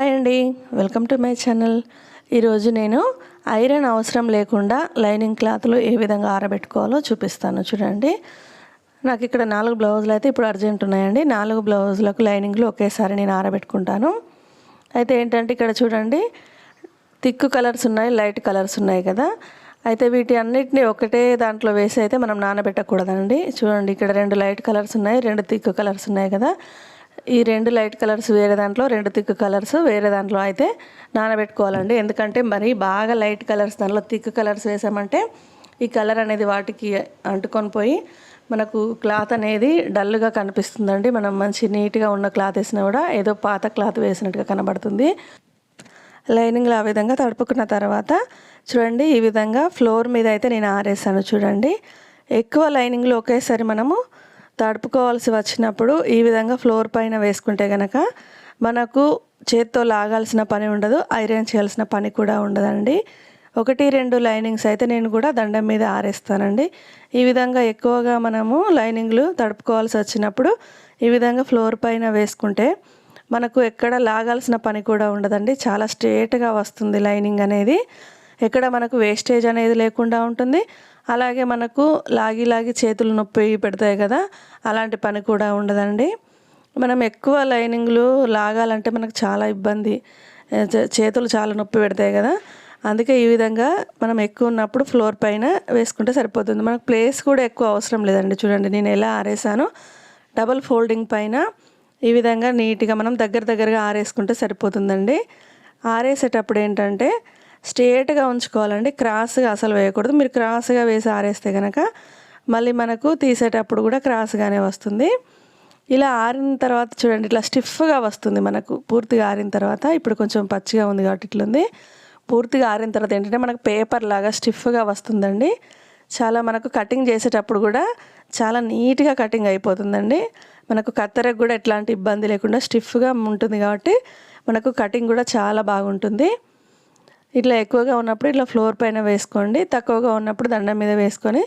Hi అండి. Welcome to my channel. ఈరోజు నేను ఐరన్ అవసరం లేకుండా లైనింగ్ క్లాత్లు ఏ విధంగా ఆరబెట్టుకోవాలో చూపిస్తాను. చూడండి. నాకు ఇక్కడ నాలుగు బ్లౌజులు అయితే ఇప్పుడు అర్జెంట్ ఉన్నాయండి. నాలుగు బ్లౌజులకు లైనింగ్లు ఒకేసారి నేను ఆరబెట్టుకుంటాను. అయితే ఏంటంటే ఇక్కడ చూడండి. థిక్ కలర్స్ ఉన్నాయి లైట్ కలర్స్ ఉన్నాయి కదా. అయితే వీటి అన్నిటిని ఒకటే దాంట్లో వేసి అయితే మనం నానబెట్టకూడదండి. చూడండి ఇక్కడ రెండు లైట్ కలర్స్ ఉన్నాయి రెండు థిక్ కలర్స్ ఉన్నాయి కదా. ఈ రెండు లైట్ కలర్స్ వేరే దాంట్లో రెండు థిక్ కలర్స్ వేరే దాంట్లో అయితే నానబెట్టుకోవాలండి. ఎందుకంటే మరి బాగా లైట్ కలర్స్ దాంట్లో థిక్ కలర్స్ వేసామంటే ఈ కలర్ అనేది వాటికి అంటుకొని పోయి మనకు క్లాత్ అనేది డల్గా కనిపిస్తుందండి. మనం మంచి నీట్గా ఉన్న క్లాత్ వేసినా కూడా ఏదో పాత క్లాత్ వేసినట్టుగా కనబడుతుంది. లైనింగ్లో ఆ విధంగా తడుపుకున్న తర్వాత చూడండి ఈ విధంగా ఫ్లోర్ మీద అయితే నేను ఆరేసాను చూడండి. ఎక్కువ లైనింగ్లు ఒకేసారి మనము తడుపుకోవాల్సి వచ్చినప్పుడు ఈ విధంగా ఫ్లోర్ పైన వేసుకుంటే కనుక మనకు చేత్తో లాగాల్సిన పని ఉండదు ఐరన్ చేయాల్సిన పని కూడా ఉండదండి. ఒకటి రెండు లైనింగ్స్ అయితే నేను కూడా దండం మీద ఆరేస్తానండి. ఈ విధంగా ఎక్కువగా మనము లైనింగ్లు తడుపుకోవాల్సి వచ్చినప్పుడు ఈ విధంగా ఫ్లోర్ పైన వేసుకుంటే మనకు ఎక్కడ లాగాల్సిన పని కూడా ఉండదండి. చాలా స్ట్రేట్గా వస్తుంది లైనింగ్ అనేది. ఎక్కడ మనకు వేస్టేజ్ అనేది లేకుండా ఉంటుంది. అలాగే మనకు లాగి లాగి చేతులు నొప్పి పెడతాయి కదా అలాంటి పని కూడా ఉండదండి. మనం ఎక్కువ లైనింగ్లు లాగాలంటే మనకు చాలా ఇబ్బంది. చేతులు చాలా నొప్పి పెడతాయి కదా. అందుకే ఈ విధంగా మనం ఎక్కువ ఉన్నప్పుడు ఫ్లోర్ పైన వేసుకుంటే సరిపోతుంది. మనకు ప్లేస్ కూడా ఎక్కువ అవసరం లేదండి. చూడండి నేను ఎలా ఆరేసాను డబల్ ఫోల్డింగ్ పైన ఈ విధంగా నీట్గా మనం దగ్గర దగ్గరగా ఆరేసుకుంటే సరిపోతుందండి. ఆరేసేటప్పుడు ఏంటంటే స్ట్రేట్గా ఉంచుకోవాలండి. క్రాస్గా అసలు వేయకూడదు. మీరు క్రాస్గా వేసి ఆరేస్తే కనుక మళ్ళీ మనకు తీసేటప్పుడు కూడా క్రాస్గానే వస్తుంది. ఇలా ఆరిన తర్వాత చూడండి ఇట్లా స్టిఫ్గా వస్తుంది మనకు. పూర్తిగా ఆరిన తర్వాత ఇప్పుడు కొంచెం పచ్చిగా ఉంది కాబట్టి ఇట్లుంది. పూర్తిగా ఆరిన తర్వాత ఏంటంటే మనకు పేపర్ లాగా స్టిఫ్గా వస్తుందండి. చాలా మనకు కటింగ్ చేసేటప్పుడు కూడా చాలా నీట్గా కటింగ్ అయిపోతుందండి. మనకు కత్తెరకు కూడా ఎట్లాంటి ఇబ్బంది లేకుండా స్టిఫ్గా ఉంటుంది కాబట్టి మనకు కటింగ్ కూడా చాలా బాగుంటుంది. ఇట్లా ఎక్కువగా ఉన్నప్పుడు ఇట్లా ఫ్లోర్ పైన వేసుకోండి. తక్కువగా ఉన్నప్పుడు దండం మీద వేసుకొని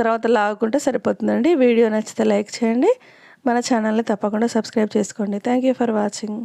తర్వాత లాగుకుంటే సరిపోతుందండి. వీడియో నచ్చితే లైక్ చేయండి. మన ఛానల్ని తప్పకుండా సబ్స్క్రైబ్ చేసుకోండి. Thank you for watching